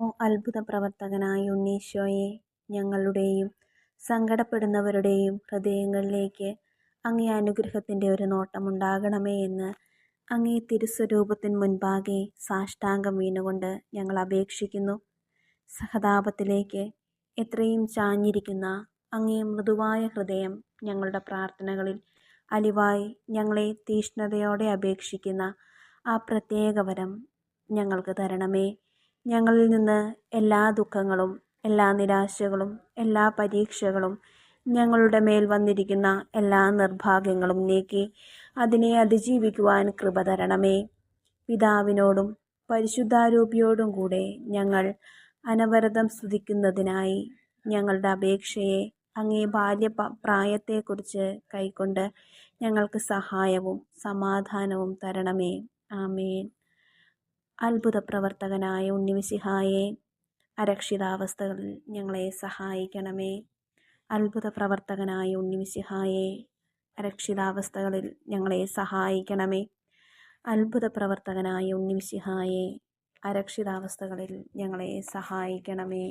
ഓ അത്ഭുത പ്രവർത്തകനായ ഉണ്ണീശോയെ ഞങ്ങളുടെയും സങ്കടപ്പെടുന്നവരുടെയും ഹൃദയങ്ങളിലേക്ക് അങ്ങേ അനുഗ്രഹത്തിന്റെ ഒരു നോട്ടമുണ്ടാകണമേ എന്ന് അങ്ങേ തിരുസ്വരൂപത്തിന് മുൻപാകെ സാഷ്ടാംഗം വീണുകൊണ്ട് ഞങ്ങൾ അപേക്ഷിക്കുന്നു. സഹതാപത്തിലേക്ക് എത്രയും ചാഞ്ഞിരിക്കുന്ന അങ്ങേ മൃദുവായ ഹൃദയം ഞങ്ങളുടെ പ്രാർത്ഥനകളിൽ അലിവായി ഞങ്ങളെ തീഷ്ണതയോടെ അപേക്ഷിക്കുന്ന ആ പ്രത്യേക വരം ഞങ്ങൾക്ക് തരണമേ. ഞങ്ങളിൽ നിന്ന് എല്ലാ ദുഃഖങ്ങളും എല്ലാ നിരാശകളും എല്ലാ പരീക്ഷകളും ഞങ്ങളുടെ മേൽ വന്നിരിക്കുന്ന എല്ലാ നിർഭാഗ്യങ്ങളും നീക്കി അതിനെ അതിജീവിക്കുവാൻ കൃപ തരണമേ. പിതാവിനോടും പരിശുദ്ധാരൂപിയോടും കൂടെ ഞങ്ങൾ അനവരതം സ്തുതിക്കുന്നതിനായി ഞങ്ങളുടെ അപേക്ഷയെ അങ്ങേ ബാല്യ പ്രായത്തെക്കുറിച്ച് കൈക്കൊണ്ട് ഞങ്ങൾക്ക് സഹായവും സമാധാനവും തരണമേ. ആമേൻ. അത്ഭുത പ്രവർത്തകനായ ഉണ്ണിമിസിഹായെ അരക്ഷിതാവസ്ഥകളിൽ ഞങ്ങളെ സഹായിക്കണമേ. അത്ഭുത പ്രവർത്തകനായ ഉണ്ണിമിസിഹായെ അരക്ഷിതാവസ്ഥകളിൽ ഞങ്ങളെ സഹായിക്കണമേ. അത്ഭുത പ്രവർത്തകനായ ഉണ്ണിമിസിഹായെ അരക്ഷിതാവസ്ഥകളിൽ ഞങ്ങളെ സഹായിക്കണമേ.